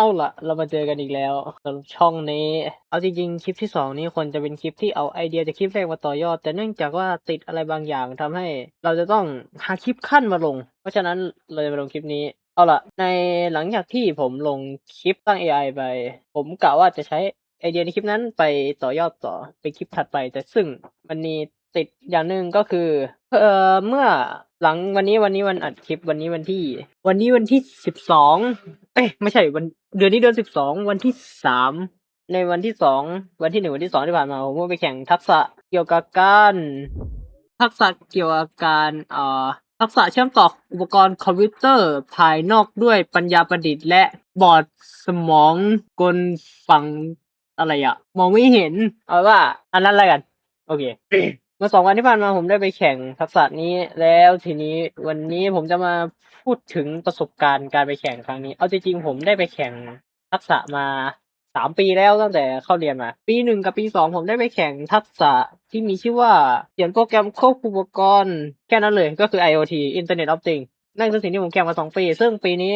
เอาละเรามาเจอกันอีกแล้วสำหรับช่องนี้ เอาจริงๆ คลิปที่สองนี้ควรจะเป็นคลิปที่เอาไอเดียจากคลิปแรกมาต่อยอด แต่เนื่องจากว่าติดอะไรบางอย่างทำให้ เราจะต้องหาคลิปขั้นมาลง เพราะฉะนั้นเราจะมาลงคลิปนี้ เอาละในหลังจากที่ผมลงคลิปตั้ง AI ไป ผมกะว่าจะใช้ไอเดียในคลิปนั้นไปต่อยอดต่อเป็นคลิปถัดไป แต่ซึ่งมันมีติดอย่างหนึ่งก็คือเอ่อเมื่อ หลังวันนี้วันนี้วันอัดคลิปวันนี้วันที่ วันนี้วันที่สิบสองเอ้ยไม่ใช่วันเดือนนี้เดือนสิบสองวันที่สามในวันที่สองวันที่หนึ่งวันที่สองที่ผ่านมาผมก็ไปแข่งทักษะเกี่ยวกับการทักษะเกี่ยวกับการเอ่อทักษะเชื่อมต่ออุปกรณ์คอมพิวเตอร์ภายนอกด้วยปัญญาประดิษฐ์และบอร์ดสมองกลฝั่งอะไรอะมองไม่เห็น เอาว่า อันนั้นอะไรกัน โอเค เมื่อสองวันที่ผ่านมาผมได้ไปแข่งทักษะนี้แล้วทีนี้วันนี้ผมจะมาพูดถึงประสบการณ์การไปแข่งครั้งนี้ เอาจริงๆผมได้ไปแข่งทักษะมาสามปีแล้วตั้งแต่เข้าเรียนมา ปีหนึ่งกับปีสองผมได้ไปแข่งทักษะที่มีชื่อว่าเขียนโปรแกรมควบคุมอุปกรณ์แค่นั้นเลยก็คือ IoT Internet of Things นั่นคือสิ่งที่ผมแข่งมาสองปี ซึ่งปีนี้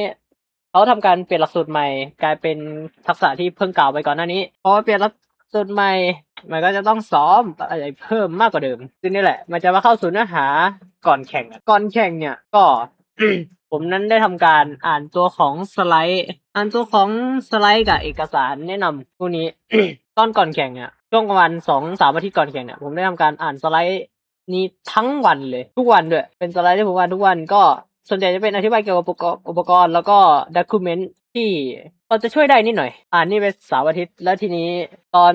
เขาทำการเปลี่ยนหลักสูตรใหม่ กลายเป็นทักษะที่เพิ่งกล่าวไปก่อนหน้านี้พอเปลี่ยนหลักสูตรใหม่ มันก็จะต้องซ้อมอะไรเพิ่มมากกว่าเดิมซึ่งนี่แหละ มันจะมาเข้าสู่เนื้อหาก่อนแข่งก่อนแข่งเนี่ยก็ผมนั้นได้ทำการอ่านตัวของสไลด์ อ่านตัวของสไลด์กับเอกสารแนะนำพวกนี้ตอนก่อนแข่งเนี่ยช่วงประมาณสองสามอาทิตย์ก่อนแข่งเนี่ยผมได้ทำการอ่านสไลด์นี้ทั้งวันเลย ทุกวันด้วยเป็นสไลด์ที่ผมอ่านทุกวันก็ส่วนใหญ่จะเป็นอธิบายเกี่ยวกับอุปกรณ์ แล้วก็ด็อกิเมนต์ที่เราจะช่วยได้นิดหน่อย อ่านนี่ไปสามอาทิตย์แล้วทีนี้ตอน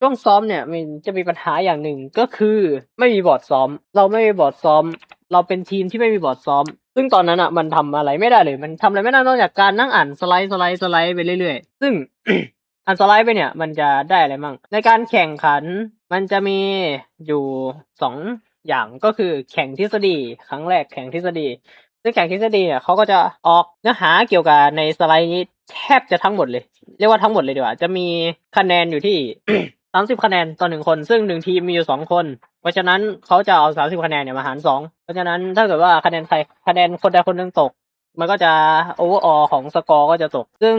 ช่วงซ้อมเนี่ยมันจะมีปัญหาอย่างหนึ่งก็คือไม่มีบอร์ดซ้อม เราไม่มีบอร์ดซ้อม เราเป็นทีมที่ไม่มีบอร์ดซ้อม ซึ่งตอนนั้นอะมันทำอะไรไม่ได้เลย มันทำอะไรไม่ได้นอกจากการนั่งอ่านสไลด์สไลด์สไลด์ไปเรื่อยๆ ซึ่งอ่านสไลด์ไปเนี่ยมันจะได้อะไรมั่งในการแข่งขันมันจะมีอยู่สองอย่างก็คือแข่งทฤษฎีครั้งแรกแข่งทฤษฎีซึ่งแข่งทฤษฎีเนี่ยเขาก็จะออกเนื้อหาเกี่ยวกับในสไลด์นี้แทบจะทั้งหมดเลย เรียกว่าทั้งหมดเลยดีกว่าจะมีคะแนนอยู่ที่ สามสิบคะแนนต่อหนึ่งคน ซึ่งหนึ่งทีมมีอยู่สองคน เพราะฉะนั้นเขาจะเอาสามสิบคะแนนเนี่ยมาหารสองเพราะฉะนั้นถ้าเกิดว่าคะแนนใครคะแนนคนใดคนหนึ่งตก มันก็จะโอเวอร์ออของสกอร์ก็จะตก ซึ่ง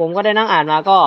ผมก็ได้นั่งอ่านมาก็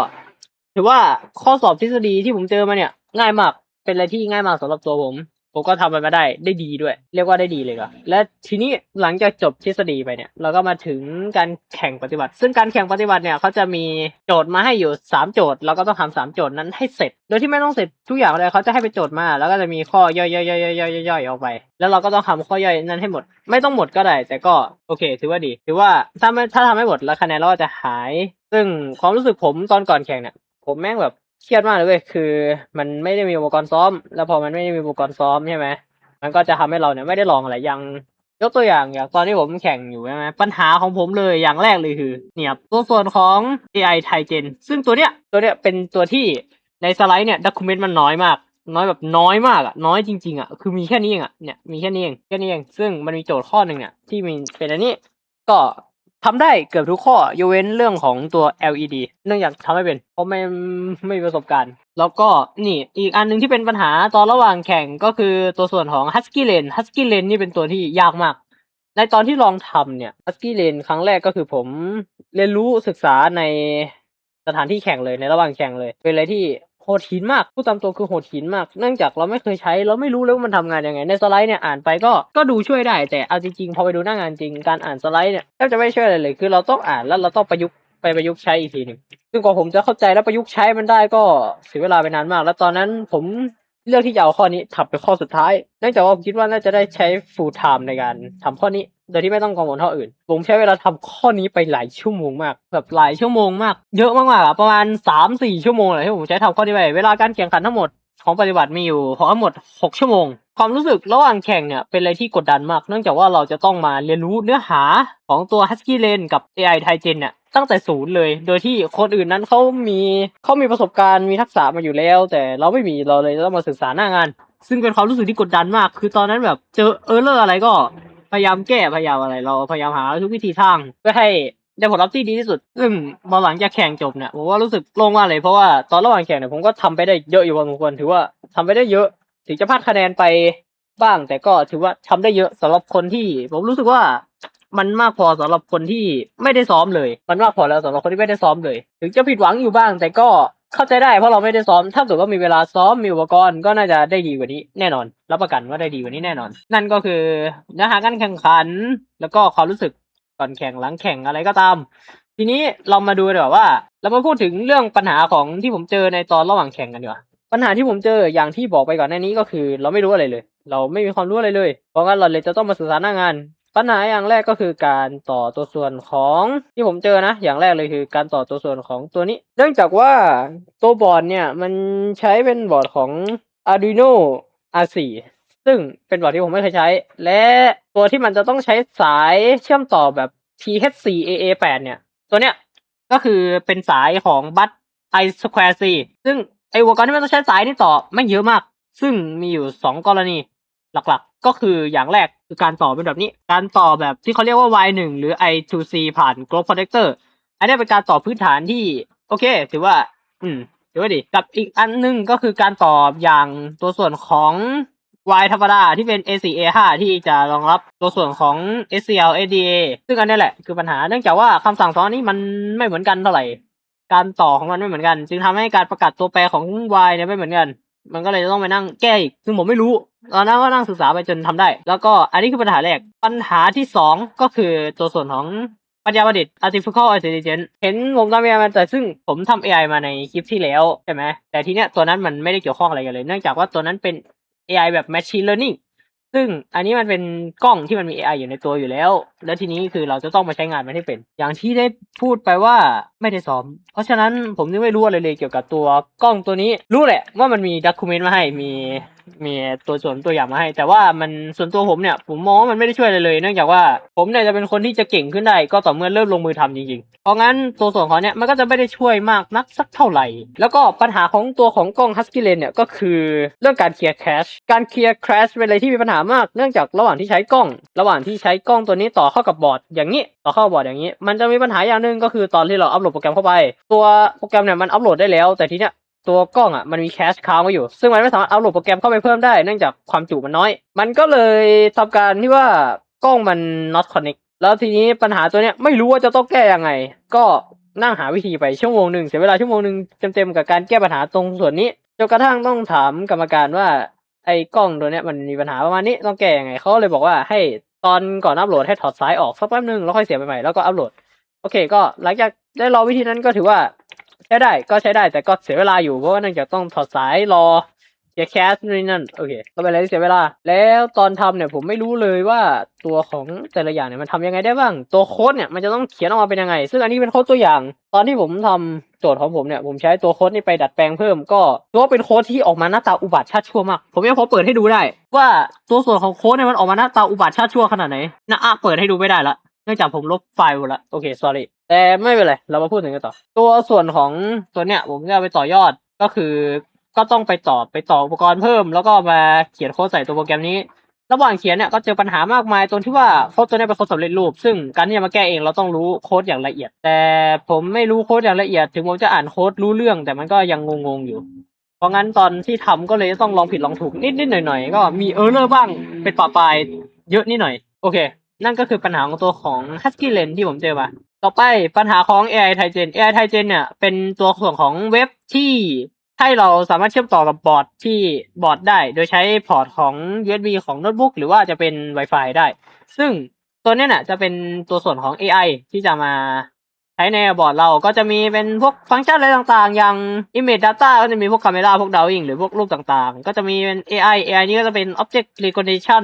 ถือว่าข้อสอบทฤษฎีที่ผมเจอมาเนี่ย ง่ายมากเป็นอะไรที่ง่ายมากสำหรับตัวผม ผมก็ทำมันมาได้ได้ดีด้วย เรียกว่าได้ดีเลยก็และทีนี้หลังจากจบทฤษฎีไปเนี่ย เราก็มาถึงการแข่งปฏิบัติ ซึ่งการแข่งปฏิบัติเนี่ยเขาจะมีโจทย์มาให้อยู่สามโจทย์เราก็ต้องทำสามโจทย์นั้นให้เสร็จ โดยที่ไม่ต้องเสร็จทุกอย่างเลยเขาจะให้เป็นโจทย์มา แล้วก็จะมีข้อย่อยย่อยย่อยย่อยย่อยย่อยออกไป แล้วเราก็ต้องทำข้อย่อยนั้นให้หมด ไม่ต้องหมดก็ได้ แต่ก็โอเค ถือว่าดีถือว่าถ้าไม่ถ้าทำไม่หมดแล้วคะแนนเราก็จะหาย ซึ่งความรู้สึกผมตอนก่อนแข่งเนี่ยผมแม่งแบบ เครียดมากเลยเว้ยคือมันไม่ได้มีอุปกรณ์ซ้อม แล้วพอมันไม่ได้มีอุปกรณ์ซ้อมใช่ไหมมันก็จะทำให้เราเนี่ยไม่ได้ลองอะไรอย่างยกตัวอย่างอย่างตอนที่ผมแข่งอยู่ใช่ไหมปัญหาของผมเลยอย่างแรกเลยคือ เนี่ยตัวส่วนของ AI ไทเจนซึ่งตัวเนี้ยตัวเนี้ยเป็นตัวที่ในสไลด์เนี่ยด็อกิเมนต์มันน้อยมาก น้อยแบบน้อยมากอะน้อยจริงๆอะคือมีแค่นี้เองอะเนี่ยมีแค่นี้เองแค่นี้เองซึ่งมันมีโจทย์ข้อหนึ่งเนี่ยที่มีเป็นอันนี้ก็ ทำได้เกือบทุกข้อยกเว้นเรื่องของตัว LED เนื่องจากทำไม่เป็น เพราะไม่ไม่มีประสบการณ์ แล้วก็นี่อีกอันหนึงที่เป็นปัญหาตอนระหว่างแข่งก็คือตัวส่วนของ Husky Lane Husky Lane นี่เป็นตัวที่ยากมาก ในตอนที่ลองทำเนี่ย Husky Lane ครั้งแรกก็คือผมเรียนรู้ศึกษาในสถานที่แข่งเลยในระหว่างแข่งเลย เป็นอะไรที่ โหดหินมากพูดตามตัวคือโหดหินมากเนื่องจากเราไม่เคยใช้เราไม่รู้เลยว่ามันทำงานยังไง ในสไลด์เนี่ยอ่านไปก็ก็ดูช่วยได้ แต่เอาจริงๆพอไปดูหน้างานจริงการอ่านสไลด์เนี่ยแทบจะไม่ช่วยอะไรเลยคือเราต้องอ่านแล้วเราต้องประยุกต์ไปประยุกต์ใช้อีกทีหนึ่งซึ่งกว่าผมจะเข้าใจและประยุกต์ใช้มันได้ก็เสียเวลาไปนานมาก แล้วตอนนั้นผมเลือกที่จะเอาข้อนี้ถับเป็นข้อสุดท้ายเนื่องจากว่าผมคิดว่าน่าจะได้ใช้ full time ในการทำข้อนี้ โดยที่ไม่ต้องกังวลเท่าอื่น ผมใช้เวลาทำข้อนี้ไปหลายชั่วโมงมาก แบบหลายชั่วโมงมาก เยอะมากๆอะประมาณสามสี่ชั่วโมงเลยที่ผมใช้ทำข้อนี้ไป เวลาการแข่งขันทั้งหมดของปฏิบัติมีอยู่ทั้งหมดหกชั่วโมง ความรู้สึกระหว่างแข่งเนี่ยเป็นอะไรที่กดดันมาก เนื่องจากว่าเราจะต้องมาเรียนรู้เนื้อหาของตัว Husky Lane กับ AI ไทเจนเนี่ยตั้งแต่ศูนย์เลย โดยที่คนอื่นนั้นเขามีเขามีประสบการณ์มีทักษะมาอยู่แล้ว แต่เราไม่มีเราเลยต้องมาศึกษาหน้างาน ซึ่งเป็นความรู้สึกที่กดดันมาก คือตอนนั้นแบบเจอเออร์เลอร์อะไรก็ พยายามแก้พยายามอะไร เราพยายามหาทุกวิธีทางเพื่อให้ได้ผลลัพธ์ที่ดีที่สุด ซึ่งพอหลังจากแข่งจบเนี่ยผมว่ารู้สึกโล่งมากเลยเพราะว่าตอนระหว่างแข่งเนี่ยผมก็ทำไปได้เยอะอยู่พอสมควรถือว่าทำไปได้เยอะ ถึงจะพลาดคะแนนไปบ้าง แต่ก็ถือว่าทำได้เยอะสำหรับคนที่ ผมรู้สึกว่ามันมากพอสำหรับคนที่ไม่ได้ซ้อมเลย มันมากพอแล้วสำหรับคนที่ไม่ได้ซ้อมเลย ถึงจะผิดหวังอยู่บ้าง แต่ก็ เข้าใจได้เพราะเราไม่ได้ซ้อม ถ้าเกิดว่ามีเวลาซ้อมมีอุปกรณ์ก็น่าจะได้ดีกว่านี้แน่นอน รับประกันว่าได้ดีกว่านี้แน่นอน นั่นก็คือเนื้อหาการแข่งขัน แล้วก็ความรู้สึกก่อนแข่งหลังแข่งอะไรก็ตาม ทีนี้เรามาดูดีกว่าว่า เรามาพูดถึงเรื่องปัญหาของที่ผมเจอในตอนระหว่างแข่งกันดีกว่าปัญหาที่ผมเจออย่างที่บอกไปก่อนหน้านี้ก็คือ เราไม่รู้อะไรเลย เราไม่มีความรู้อะไรเลย เพราะงั้นเราเลยจะต้องมาสื่อสารหน้างาน ปัญหาอย่างแรกก็คือการต่อตัวส่วนของที่ผมเจอนะ อย่างแรกเลยคือการต่อตัวส่วนของตัวนี้ เนื่องจากว่าตัวบอร์ดเนี่ยมันใช้เป็นบอร์ดของ Arduino R4 ซึ่งเป็นบอร์ดที่ผมไม่เคยใช้ และตัวที่มันจะต้องใช้สายเชื่อมต่อแบบ TH4 AA8 เนี่ย ตัวเนี้ยก็คือเป็นสายของบัต i square c ซึ่งไออุปกรณ์ที่มันต้องใช้สายนี่ต่อไม่เยอะมาก ซึ่งมีอยู่สองกรณีหลักๆ ก็คืออย่างแรกคือการต่อเป็นแบบนี้ การต่อแบบที่เขาเรียกว่า Y1 หรือ I2C ผ่าน Globe Protector อันนี้เป็นการต่อพื้นฐานที่ โอเค ถือว่า อืมถือว่าดีกับอีกอันหนึงก็คือการต่ออย่างตัวส่วนของ Y ธรรมดาที่เป็น A4 A5 ที่จะรองรับตัวส่วนของ SCL ADA ซึ่งอันนี้แหละคือปัญหาเนื่องจากว่าคำสั่งสอนนี้มันไม่เหมือนกันเท่าไหร่ การต่อของมันไม่เหมือนกัน จึงทำให้การประกาศตัวแปรของ Y เนี่ยไม่เหมือนกัน มันก็เลยจะต้องไปนั่งแก้อีกซึ่งผมไม่รู้ตอนนั้นก็นั่งศึกษาไปจนทำได้ แล้วก็อันนี้คือปัญหาแรก ปัญหาที่สองก็คือตัวส่วนของปัญญาประดิษฐ์ artificial intelligence เห็นผมทำ AI มาแต่ซึ่งผมทำ AI มาในคลิปที่แล้วใช่ไหมแต่ทีเนี้ยตัวนั้นมันไม่ได้เกี่ยวข้องอะไรกันเลย เนื่องจากว่าตัวนั้นเป็น AI แบบ machine learning ซึ่งอันนี้มันเป็นกล้องที่มันมี AI อยู่ในตัวอยู่แล้ว แล้วทีนี้คือเราจะต้องมาใช้งานมันให้เป็น อย่างที่ได้พูดไปว่าไม่ได้ซ้อม เพราะฉะนั้นผมยังไม่รู้อะไรเลยเกี่ยวกับตัวกล้องตัวนี้ รู้แหละว่ามันมีดักคูเมนต์มาให้ มี มีตัวส่วนตัวอย่างมาให้ แต่ว่ามันส่วนตัวผมเนี่ย ผมมองว่ามันไม่ได้ช่วยอะไรเลย เนื่องจากว่าผมเนี่ยจะเป็นคนที่จะเก่งขึ้นได้ก็ต่อเมื่อเริ่มลงมือทำจริงๆเพราะงั้นตัวส่วนของเนี่ยมันก็จะไม่ได้ช่วยมากนักสักเท่าไหร่ แล้วก็ปัญหาของตัวของกล้อง Husky Lens เนี่ยก็คือเรื่องการเคลียร์แคชการเคลียร์แคชเป็นอะไรที่มีปัญหามากเนื่องจากระหว่างที่ใช้กล้อง ระหว่างที่ใช้กล้องตัวนี้ต่อเข้ากับบอร์ดอย่างนี้ต่อเข้าบบอร์ดอย่างนี้ มันจะมีปัญหาอย่างหนึ่งก็คือตอนที่เราอัปโหลดโปรแกรมเข้าไป ตัวโปรแกรมเนี่ยมันอัปโหลดได้แล้ว แต่ทีเนี้ย ตัวกล้องอะมันมีแคชค้างไว้อยู่ ซึ่งมันไม่สามารถอัปโหลดโปรแกรมเข้าไปเพิ่มได้เนื่องจากความจุมันน้อย มันก็เลยทำการที่ว่ากล้องมัน not connect แล้วทีนี้ปัญหาตัวเนี้ยไม่รู้ว่าจะต้องแก้ยังไง ก็นั่งหาวิธีไปชั่วโมงหนึ่งเสียเวลาชั่วโมงหนึ่งเต็มๆกับการแก้ปัญหาตรงส่วนนี้จนกระทั่งต้องถามกรรมการว่าไอ้กล้องตัวเนี้ยมันมีปัญหาประมาณนี้ต้องแก้ยังไงเขาเลยบอกว่าให้ตอนก่อนอัปโหลดให้ถอดสายออกสักแป๊บนึงแล้วค่อยเสียบไปใหม่แล้วก็อัปโหลดโอเค ก็หลังจากได้รอวิธีนั้นก็ถือว่า ใช้ได้ก็ใช้ได้แต่ก็เสียเวลาอยู่เพราะว่าเนื่องจากต้องถอดสายรอเสียแคสนู่นั่นโอเคก็เป็นอะไรที่เสียเวลา แล้วตอนทำเนี่ยผมไม่รู้เลยว่าตัวของแต่ละอย่างเนี่ยมันทำยังไงได้บ้าง ตัวโค้ดเนี่ยมันจะต้องเขียนออกมาเป็นยังไง ซึ่งอันนี้เป็นโค้ดตัวอย่าง ตอนที่ผมทำโจทย์ของผมเนี่ยผมใช้ตัวโค้ดนี้ไปดัดแปลงเพิ่ม ก็ถือว่าเป็นโค้ดที่ออกมาหน้าตาอุบัติชาติชั่วมาก ผมยังพอเปิดให้ดูได้ ว่าตัวส่วนของโค้ดเนี่ยมันออกมาหน้าตาอุบัติชาติชั่วขนาดไหนนะอะเปิดให้ดูไม่ได้ละ นื่องจากผมลบไฟล์หมดละโอเค sorry แต่ไม่เป็นไร เรามาพูดถึงกันต่อ ตัวส่วนของตัวเนี้ย ผมจะไปต่อยอดก็คือ ก็ต้องไปต่อไปต่ออุปกรณ์เพิ่ม แล้วก็มาเขียนโค้ดใส่ตัวโปรแกรมนี้ ระหว่างเขียนเนี่ยก็เจอปัญหามากมายตรงที่ว่าโค้ดตัวเนี้ยเป็นโค้ดสำเร็จรูป ซึ่งการที่จะมาแก้เองเราต้องรู้โค้ดอย่างละเอียด แต่ผมไม่รู้โค้ดอย่างละเอียด ถึงผมจะอ่านโค้ดรู้เรื่อง แต่มันก็ยังงงๆอยู่ เพราะงั้นตอนที่ทำก็เลยต้องลองผิดลองถูกนิดๆหน่อยๆก็มีเออร์เลอร์บ้างเป็นปะปลายเยอะนิดหน่อย โอเค นั่นก็คือปัญหาของตัวของ Husky Lens ที่ผมเจอมาต่อไปปัญหาของ AI t i g e n AI t i g e n เนี่ยเป็นตัวส่วนของเว็บที่ให้เราสามารถเชื่อมต่อกับบอร์ดที่บอร์ดได้ โดยใช้พอร์ตของ USB ของโน้ตบุ๊กหรือว่าจะเป็น Wi-Fi ได้ ซึ่งตัวเนี้ยน่ะจะเป็นตัวส่วนของ AI ที่จะมาใช้ในบอร์ดเราก็จะมีเป็นพวกฟังก์ชันอะไรต่างๆ อย่าง Image Data ก็จะมีพวก Camera พวก Drawing หรือพวกรูปต่างๆ ก็จะมีเป็น AI AI นี่ก็จะเป็น Object Recognition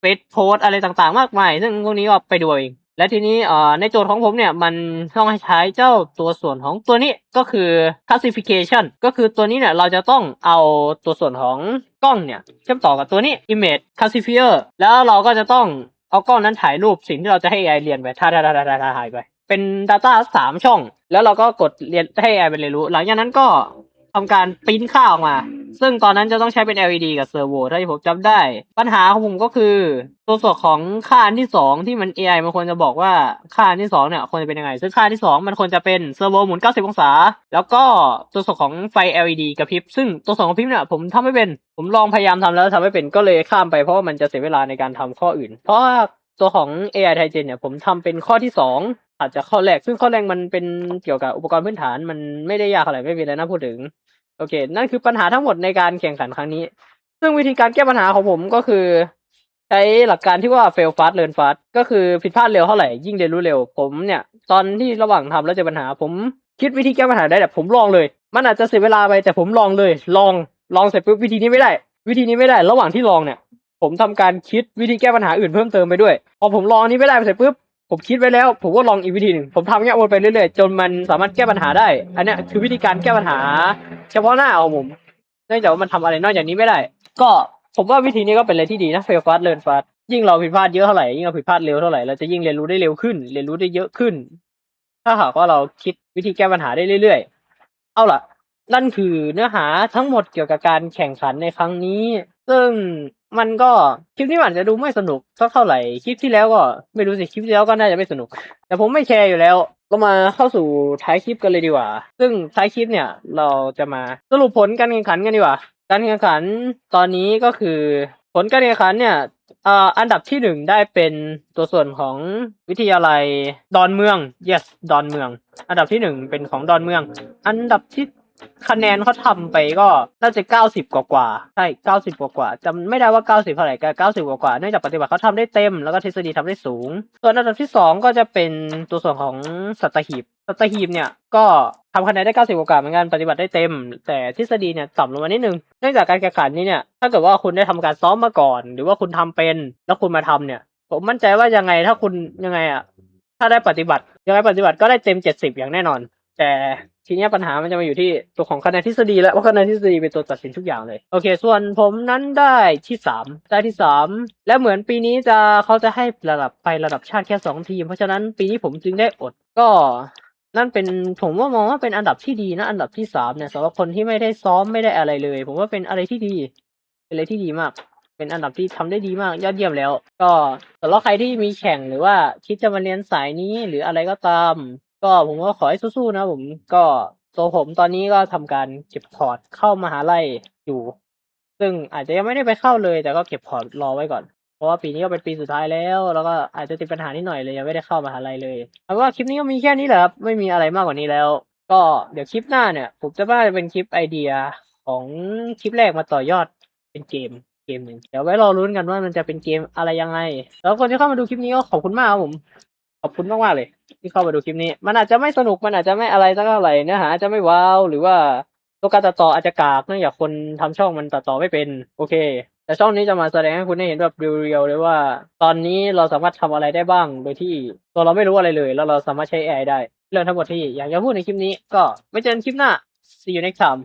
เฟซโพสอะไรต่างๆ มากมาย ซึ่งพวกนี้ก็ไปดูเอง และทีนี้เอ่อในโจทย์ของผมเนี่ย มันต้องให้ใช้เจ้าตัวส่วนของตัวนี้ก็คือ classification ก็คือตัวนี้เนี่ย เราจะต้องเอาตัวส่วนของกล้องเนี่ย เชื่อมต่อกับตัวนี้ image classifier แล้วเราก็จะต้องเอากล้องนั้นถ่ายรูปสิ่งที่เราจะให้ AI เรียนไปถ่ายถ่ายถ่ายถ่ายไป เป็น data สามช่อง แล้วเราก็กดเรียนให้ AI ไปเรียนรู้ หลังจากนั้นก็ ทำการปริ้นค่าออกมา ซึ่งตอนนั้นจะต้องใช้เป็น LED กับเซอร์โวถ้าที่ผมจำได้ ปัญหาของผมก็คือ ตัวส่วนของค่าอันที่สองที่มัน AI มันควรจะบอกว่าค่าอันที่สองเนี่ยควรจะเป็นยังไง ซึ่งค่าอันที่สองมันควรจะเป็นเซอร์โวหมุน 90 องศา แล้วก็ตัวส่วนของไฟ LED กระพริบ ซึ่งตัวส่วนของพริบเนี่ยผมทำไม่เป็น ผมลองพยายามทำแล้วทำไม่เป็นก็เลยข้ามไปเพราะว่ามันจะเสียเวลาในการทำข้ออื่น เพราะว่าตัวของ AI ไทเจนเนี่ยผมทำเป็นข้อที่สองอาจจะข้อแรก ซึ่งข้อแรกมันเป็นเกี่ยวกับอุปกรณ์พื้นฐานมันไม่ได้ยากอะไรไม่มีอะไรน่าพูดถึง โอเค นั่นคือปัญหาทั้งหมดในการแข่งขันครั้งนี้ ซึ่งวิธีการแก้ปัญหาของผมก็คือ ใช้หลักการที่ว่า fail fast learn fast ก็คือผิดพลาดเร็วเท่าไหร่ยิ่งเรียนรู้เร็ว ผมเนี่ย ตอนที่ระหว่างทำแล้วเจอปัญหา ผมคิดวิธีแก้ปัญหาได้แต่ผมลองเลย มันอาจจะเสียเวลาไปแต่ผมลองเลย ลองลองเสร็จปุ๊บวิธีนี้ไม่ได้ วิธีนี้ไม่ได้ ระหว่างที่ลองเนี่ย ผมทำการคิดวิธีแก้ปัญหาอื่นเพิ่มเติมไปด้วย พอผมลองนนี้ไม่ได้เสร็จปุ๊บ ผมคิดไว้แล้ว ผมก็ลองอีกวิธีหนึ่งผมทำเงี้ยวนไปเรื่อยๆจนมันสามารถแก้ปัญหาได้ อันเนี้ยคือวิธีการแก้ปัญหา เฉพาะหน้าของผมเนื่องจากว่ามันทำอะไรนอกจากนี้ไม่ได้ ก็ผมว่าวิธีนี้ก็เป็นอะไรที่ดีนะ fail fast learn fast ยิ่งเราผิดพลาดเยอะเท่าไหร่ยิ่งเราผิดพลาดเร็วเท่าไหร่เราจะยิ่งเรียนรู้ได้เร็วขึ้น เรียนรู้ได้เยอะขึ้น ถ้าหากว่าเราคิดวิธีแก้ปัญหาได้เรื่อยๆ เอาล่ะนั่นคือเนื้อหาทั้งหมดเกี่ยวกับการแข่งขันในครั้งนี้ ซึ่ง มันก็คลิปนี้อาจจะดูไม่สนุกสักเท่าไหร่คลิปที่แล้วก็ไม่รู้สิคลิปที่แล้วก็น่าจะไม่สนุก แต่ผมไม่แคร์อยู่แล้วเรามาเข้าสู่ท้ายคลิปกันเลยดีกว่า ซึ่งท้ายคลิปเนี่ยเราจะมาสรุปผลการแข่งขันกันดีกว่า การแข่งขันตอนนี้ก็คือผลการแข่งขันเนี่ยอ่ออันดับที่หนึ่งได้เป็นตัวส่วนของวิทยาลัยดอนเมือง yes ดอนเมือง อันดับที่หนึ่งเป็นของดอนเมือง อันดับที่ คะแนนเขาทำไปก็น่าจะเก้าสิบกว่ากว่าๆใช่เก้าสิบกว่ากว่าๆจำไม่ได้ว่าเก้าสิบเท่าไหร่ก็เก้าสิบกว่ากว่าๆเนื่องจากปฏิบัติเขาทำได้เต็มแล้วก็ทฤษฎีทำได้สูง ส่วนอันดับที่สองก็จะเป็นตัวส่วนของสัตหีบสัตหีบเนี่ยก็ทำคะแนนได้เก้าสิบกว่าเหมือนกันปฏิบัติได้เต็ม แต่ทฤษฎีเนี่ยต่ำลงมานิดนึงเนื่องจากการแข่งขันนี้เนี่ยถ้าเกิดว่าคุณได้ทำการซ้อมมาก่อน หรือว่าคุณทำเป็น แล้วคุณมาทำเนี่ย ผมมั่นใจว่ายังไงถ้าคุณยังไงอะถ้าได้ปฏิบัติยังไงปฏิบัติก็ได้เต็มเจ็ดสิบอย่างแน่นอน แต่ทีนี้ปัญหามันจะมาอยู่ที่ตัวของคะแนนทฤษฎีแล้วว่าคะแนนทฤษฎีเป็นตัวตัดสินทุกอย่างเลยโอเค ส่วนผมนั้นได้ที่สามได้ที่สามและเหมือนปีนี้จะเขาจะให้ระดับไประดับชาติแค่สองทีม เพราะฉะนั้นปีนี้ผมจึงได้อดก็นั่นเป็นผมว่ามองว่าเป็นอันดับที่ดีนะ อันดับที่สามเนี่ยสำหรับคนที่ไม่ได้ซ้อมไม่ได้อะไรเลย ผมว่าเป็นอะไรที่ดี เป็นอะไรที่ดีมาก เป็นอันดับที่ทำได้ดีมากยอดเยี่ยมแล้ว ก็สำหรับใครที่มีแข่งหรือว่าคิดจะมาเรียนสายนี้หรืออะไรก็ตาม ก็ผมก็ขอให้สู้ๆนะผม ก็ตัวผมตอนนี้ก็ทำการเก็บพอร์ตเข้ามหาลัยอยู่ ซึ่งอาจจะยังไม่ได้ไปเข้าเลย แต่ก็เก็บพอร์ตรอไว้ก่อน เพราะว่าปีนี้ก็เป็นปีสุดท้ายแล้ว แล้วก็อาจจะติดปัญหานิดหน่อยเลยยังไม่ได้เข้ามหาลัยเลยเอาเป็นว่าคลิปนี้ก็มีแค่นี้แหละครับไม่มีอะไรมากกว่านี้แล้ว ก็เดี๋ยวคลิปหน้าเนี่ยผมจะว่าจะเป็นคลิปไอเดียของคลิปแรกมาต่อยอดเป็นเกมเกมหนึ่งเดี๋ยวไว้รอรุ้นกันว่ามันจะเป็นเกมอะไรยังไง แล้วคนที่เข้ามาดูคลิปนี้ก็ขอบคุณมากครับผม อบคุณมากๆเลย ที่เข้ามาดูคลิปนี้ มันอาจจะไม่สนุกมันอาจจะไม่อะไรสักเท่าไหร่เนื้อหาอาจจะไม่ว้าวหรือว่าตัวการตัดต่ออาจจะกากเนื่องจากคนทำช่องมันตัดต่อไม่เป็น โอเค แต่ช่องนี้จะมาแสดงให้คุณได้เห็นแบบเรียวๆเลยว่า ตอนนี้เราสามารถทำอะไรได้บ้าง โดยที่ตัวเราไม่รู้อะไรเลย แล้วเราสามารถใช้ AI ได้ เรื่องทั้งหมดที่อยากจะพูดในคลิปนี้ ก็ไว้เจอกันคลิปหน้า see you next time